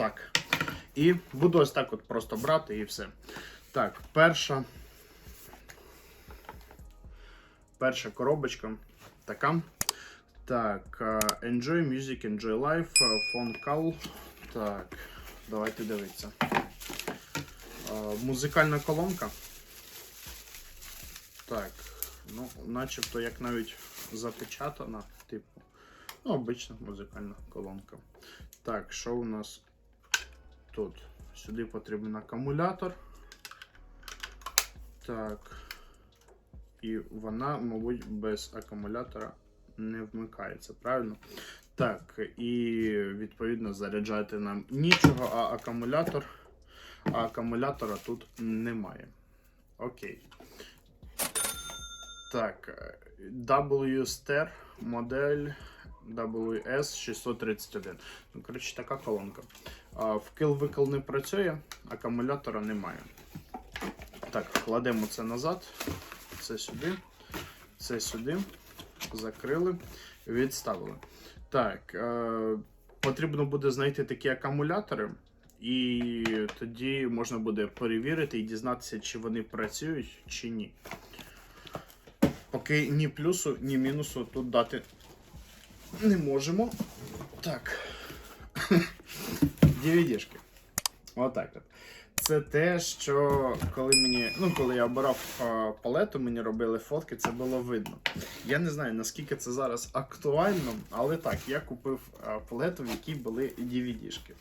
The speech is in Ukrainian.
Так. І буду ось так от просто брати і все. Так, перша. Перша коробочка. Така. Так, е, Enjoy Music, Enjoy Life, е, Phone Call. Так, давайте дивитися. Е, Музикальна колонка. Так, ну, начебто як навіть запечатана, типу. Ну, обична музикальна колонка. Так, що у нас тут? Сюди потрібен акумулятор. Так. І вона, мабуть, без акумулятора не вмикається, правильно? Так, і відповідно заряджати нам нічого, а акумулятор. А акумулятора тут немає. Окей. Так, W-Ster модель WS631. Ну, коротше, така колонка. А, Вкил-викил не працює, акумулятора немає. Так, кладемо це назад. Це сюди, це сюди. Закрили, відставили. Так, е, потрібно буде знайти такі акумулятори, і тоді можна буде перевірити і дізнатися, чи вони працюють, чи ні. Поки ні плюсу, ні мінусу тут дати не можемо. Так. DVD-шки. Отак от. Це те, що коли мені, ну коли я обирав а, палету, мені робили фотки, це було видно. Я не знаю наскільки це зараз актуально, але так, я купив а, палету, в якій були DVD-шки.